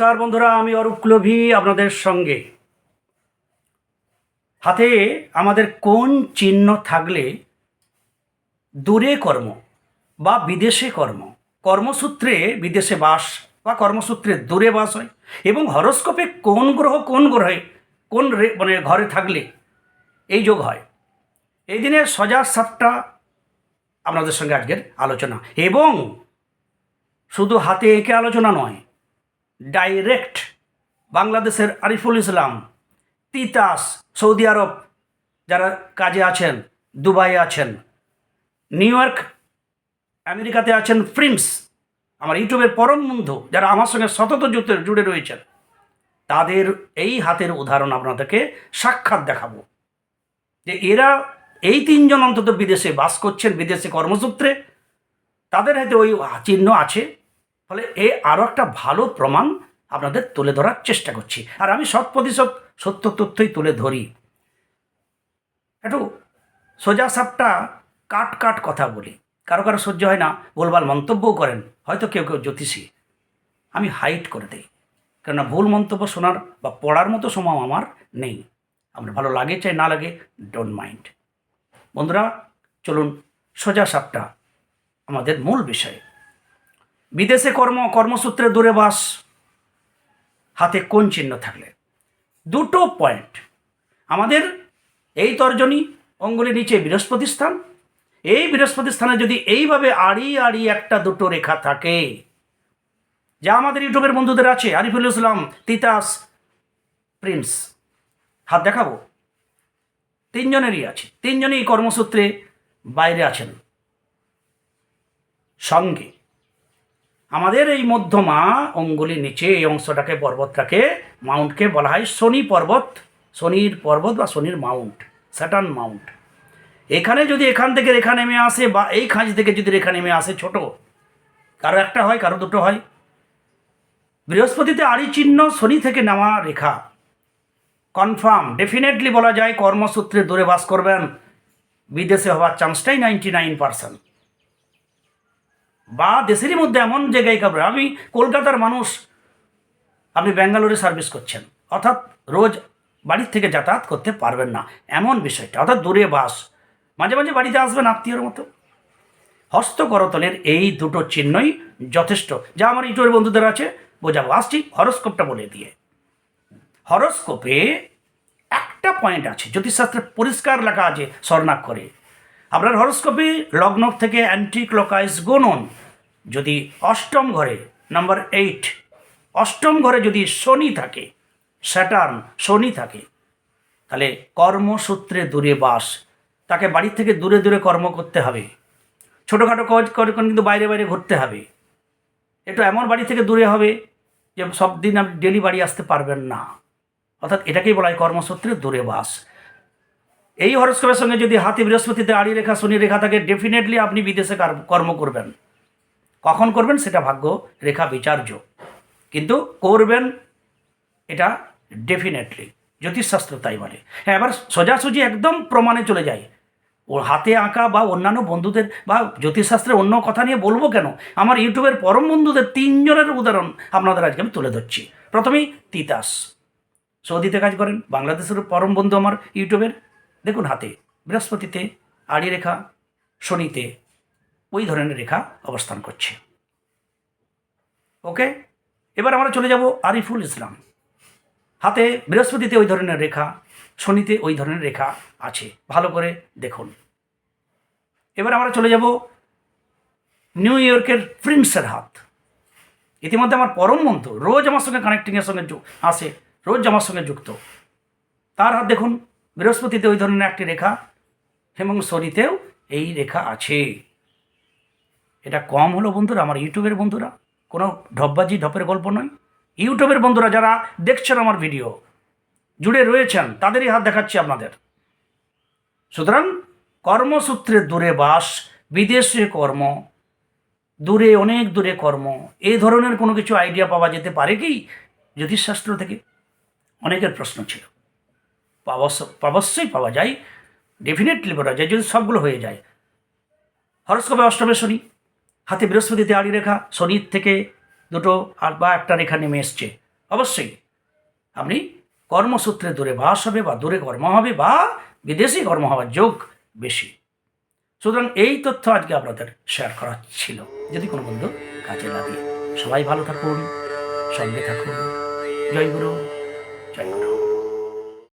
নমস্কার বন্ধুরা, আমি অরূপ কুলভি আপনাদের সঙ্গে। হাতে আমাদের কোন চিহ্ন থাকলে দূরে কর্ম বা বিদেশে কর্ম? কর্মসূত্রে বিদেশে বাস বা কর্মসূত্রে দূরে বাস হয় এবং হরস্কোপে কোন গ্রহ কোন গ্রহে, কোন মানে ঘরে থাকলে এই যোগ হয়? এই দিনের সজাগ সাতটা আপনাদের সঙ্গে আজকের আলোচনা। এবং শুধু হাতে এঁকে আলোচনা নয় ডাইরেক্ট বাংলাদেশের আরিফুল ইসলাম, তিতাস, সৌদি আরব যারা কাজে আছেন দুবাই আছেন, নিউ ইয়র্ক, আমেরিকাতে আছেন প্রিন্স, আমার ইউটিউবের পরম বন্ধু যারা আমার সঙ্গে সতত জুতে জুড়ে রয়েছেন, তাদের এই হাতের উদাহরণ আপনাদেরকে সাক্ষাৎ দেখাবো। যে এরা এই তিনজন অন্তত বিদেশে বাস করছেন, বিদেশে কর্মসূত্রে, তাদের হাতে ওই চিহ্ন আছে। ফলে এ আরও একটা ভালো প্রমাণ আপনাদের তুলে ধরার চেষ্টা করছি। আর আমি শত প্রতিশত সত্য তথ্যই তুলে ধরি। একটু সোজা সাপটা কাট কাট কথা বলি। কারও কারও সহ্য হয় না, ভুলভাল মন্তব্যও করেন, হয়তো কেউ কেউ জ্যোতিষী। আমি হাইট করে দিই, কেননা ভুল মন্তব্য শোনার বা পড়ার মতো সময় আমার নেই। আমার ভালো লাগে চাই, না লাগে ডোন্ট মাইন্ড বন্ধুরা, চলুন সোজা সাপটা, আমাদের মূল বিষয়। বিদেশে কর্ম, কর্মসূত্রে দূরে বাস, হাতে কোন চিহ্ন থাকলে? দুটো পয়েন্ট আমাদের এই তর্জনী অঙ্গুলির নিচে বৃহস্পতি স্থান। এই বৃহস্পতি স্থানে যদি এইভাবে আড়ি আড়ি একটা দুটো রেখা থাকে, যা আমাদের ইউটিউবের বন্ধুদের আছে, আরিফুল ইসলাম, তিতাস, প্রিন্স। হাত দেখাবো? তিনজনেরই আছে। তিনজনই কর্মসূত্রে বাইরে আছেন। সঙ্গে আমাদের এই মধ্যমা অঙ্গুলির নিচে এই অংশটাকে, পর্বতটাকে, মাউন্টকে বলা হয় শনি পর্বত, শনির পর্বত বা শনির মাউন্ট, স্যাটার্ন মাউন্ট। এখানে যদি এখান থেকে রেখা নেমে আসে বা এই খাঁজ থেকে যদি রেখা নেমে আসে ছোট, কারও একটা হয়, কারও দুটো হয়। বৃহস্পতিতে আড়ি চিহ্ন শনি থেকে নেওয়া রেখা। কনফার্ম, ডেফিনেটলি বলা যায় কর্মসূত্রে দূরে বাস করবেন। বিদেশে হওয়ার চান্সটাই নাইনটি নাইন পার্সেন্ট। বা দেশেরই মধ্যে এমন জায়গায় কাপড় আমি কলকাতার মানুষ, আপনি ব্যাঙ্গালোরে সার্ভিস করছেন। অর্থাৎ রোজ বাড়ির থেকে যাতায়াত করতে পারবেন না। এমন বিষয়টা, অর্থাৎ দূরে বাস। মাঝে মাঝে বাড়িতে আসবেন আত্মীয়র মতো। হস্তকরতলের এই দুটো চিহ্নই যথেষ্ট, যা আমার ইউটিউবের বন্ধুদের আছে, বোঝাবো। আসছি হরস্কোপটা বলে দিয়ে। হরস্কোপে একটা পয়েন্ট আছে, জ্যোতিষশাস্ত্রে পরিষ্কার লেখা আছে স্বর্ণাক্ষরে। আপনার হরস্কোপে লগ্ন থেকে অ্যান্টি ক্লকাইজ গণন। যদি অষ্টম ঘরে নাম্বার এইট অষ্টম ঘরে যদি শনি থাকে স্যাটার্ন শনি থাকে, তাহলে কর্মসূত্রে দূরে বাস। তাকে বাড়ি থেকে দূরে দূরে কর্ম করতে হবে। ছোটোখাটো কাজ কিন্তু বাইরে বাইরে ঘুরতে হবে। একটু এমন বাড়ি থেকে দূরে হবে যে সব দিন আপনি ডেলি বাড়ি আসতে পারবেন না। অর্থাৎ এটাকেই বলা হয় কর্মসূত্রে দূরে বাস। এই হরস্কোপের সঙ্গে যদি হাতি বৃহস্পতিতে আড়ি রেখা, শনি রেখা থাকে ডেফিনেটলি আপনি বিদেশে কার- কর্ম করবেন। কখন করবেন সেটা ভাগ্য রেখা বিচার্য। কিন্তু করবেন এটা ডেফিনেটলি জ্যোতিষশাস্ত্র তাই বলে। হ্যাঁ এবার সোজাসুজি একদম প্রমাণে চলে যায় ও হাতে আঁকা বা অন্যান্য বন্ধুদের বা জ্যোতিষশাস্ত্রের অন্য কথা নিয়ে বলব কেন? আমার ইউটিউবের পরম বন্ধুদের তিনজনের উদাহরণ আপনাদের আজকে আমি তুলে ধরছি। প্রথমেই তিতাস। সৌদিতে কাজ করেন, বাংলাদেশের পরম বন্ধু আমার ইউটিউবের। দেখুন হাতে, বৃহস্পতিতে আড়ি রেখা শনিতে ওই ধরনের রেখা অবস্থান করছে। ওকে এবার আমরা চলে যাব আরিফুল ইসলাম। হাতে বৃহস্পতিতে ওই ধরনের রেখা, শনিতে ওই ধরনের রেখা আছে। ভালো করে দেখুন। এবার আমরা চলে যাব নিউ ইয়র্কের প্রিন্সের হাত। ইতিমধ্যে আমার পরম বন্ধু রোজ আমার সঙ্গে কানেক্টিংয়ের সঙ্গে আসে, রোজ আমার সঙ্গে যুক্ত। তার হাত দেখুন, বৃহস্পতিতে ওই ধরনের একটি রেখা এবং শনিতেও এই রেখা আছে। এটা কম হলো বন্ধুরা, আমার ইউটিউবের বন্ধুরা। কোনো ঢপবাজি, ঢপের গল্প নয়। ইউটিউবের বন্ধুরা যারা দেখছেন আমার ভিডিও, জুড়ে রয়েছেন, তাদেরই হাত দেখাচ্ছি আপনাদের। সুতরাং কর্মসূত্রে দূরে বাস, বিদেশে কর্ম, দূরে, অনেক দূরে কর্ম, এই ধরনের কোনো কিছু আইডিয়া পাওয়া যেতে পারে কি? জ্যোতিষশাস্ত্র থেকে অনেকের প্রশ্ন ছিল। অবশ্যই পাওয়া যায়। ডেফিনেটলি পাওয়া যায়, যদি সবগুলো হয়ে যায়। হরস্কোপে অষ্টমে শনি। হাতে বৃহস্পতিতে আড়ি রেখা, শনির থেকে দুটো আর বা একটা রেখা নেমে এসছে। অবশ্যই আপনি কর্মসূত্রে দূরে বাস হবে বা দূরে কর্ম হবে বা বিদেশি কর্ম হওয়ার যোগ বেশি। সুতরাং এই তথ্য আজকে আপনাদের শেয়ার করা ছিল। যদি কোনো বন্ধু কাজে লাগে, সবাই ভালো থাকুন, সঙ্গে থাকুন। জয় গুরু জয় গুরু।